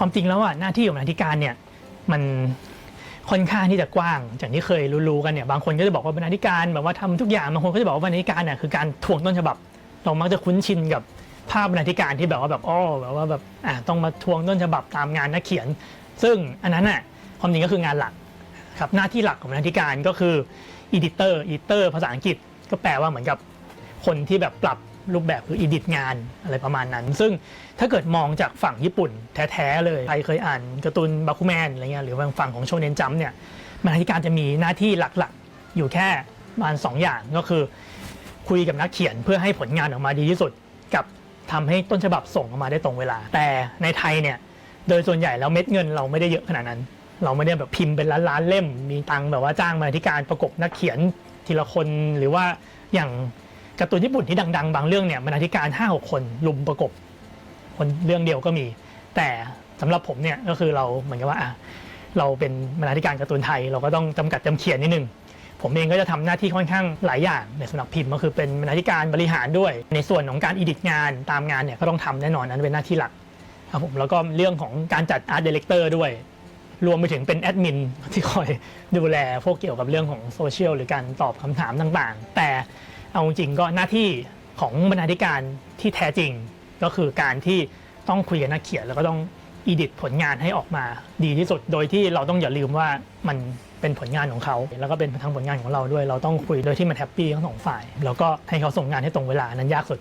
ความจริงแล้วอะหน้าที่ของบรรณาธิการเนี่ยมันค่อนข้างที่จะกว้างอย่างที่เคยรู้ๆกันเนี่ยบางคนก็จะบอกว่าบรรณาธิการแบบว่าทำทุกอย่างบางคนก็จะบอกว่าบรรณาธิการเนี่ยคือการทวงต้นฉบับ เรามักจะคุ้นชินกับภาพบรรณาธิการที่แบบว่าแบบอ้อแบบว่าแบบอะต้องมาทวงต้นฉบับตามงานนักเขียน ซึ่งอันนั้นน่ะความจริงก็คืองานหลักครับหน้าที่หลักของบรรณาธิการก็คือ editor editor ภาษาอังกฤษก็แปลว่าเหมือนกับคนที่แบบปรับ รูปแบบคือ edit งานอะไรประมาณนั้น ซึ่งถ้าเกิดมองจากฝั่งญี่ปุ่นแท้ๆเลยใครเคยอ่านการ์ตูนบาคุแมนอะไรเงี้ยหรือว่าฝั่งของโชเนนจัมเนี่ยบรรณาธิการจะมีหน้าที่หลักๆ อยู่แค่ประมาณสองอย่างก็คือ คุยกับนักเขียนเพื่อให้ผลงานออกมาดีที่สุด กับทำให้ต้นฉบับส่งออกมาได้ตรงเวลา แต่ในไทยเนี่ยโดยส่วนใหญ่แล้วเม็ดเงินเราไม่ได้เยอะขนาดนั้น เราไม่ได้แบบพิมพ์เป็นล้านๆเล่มมีตังแบบว่าจ้างมาที่การประกบนักเขียนทีละคนหรือว่าอย่าง การ์ตูนญี่ปุ่นที่ดังๆ บางเรื่องเนี่ยบรรณาธิการ5้าหกคนลุมประกบ คนเรื่องเดียวก็มี แต่สำหรับผมเนี่ยก็คือเราเหมือนกับว่าอะเราเป็นบรรณาธิการการ์ตูนไทย เราก็ต้องจำกัดจำเขียนนิดนึงผมเองก็จะทำหน้าที่ค่อนข้างหลายอย่างในสำหรับพิมพ์ก็คือเป็นบรรณาธิการบริหารด้วย ในส่วนของการอีดิทงานตามงานเนี่ยก็ต้องทำแน่นอนนั้นเป็นหน้าที่หลักครับผมแล้วก็เรื่องของการจัดอาร์ตดีเลกเตอร์ด้วย รวมไปถึงเป็นแอดมินที่คอยดูแลพวกเกี่ยวกับเรื่องของโซเชียลหรือการตอบคำถามต่างๆ แต่ เอาจริงก็หน้าที่ของบรรณาธิการที่แท้จริง ก็คือการที่ต้องคุยกับนักเขียนแล้วก็ต้องอีดิทผลงานให้ออกมาดีที่สุด โดยที่เราต้องอย่าลืมว่ามันเป็นผลงานของเขา แล้วก็เป็นทางผลงานของเราด้วย เราต้องคุยโดยที่มันแฮปปี้ทั้งสองฝ่าย แล้วก็ให้เขาส่งงานให้ตรงเวลานั้นยากสุด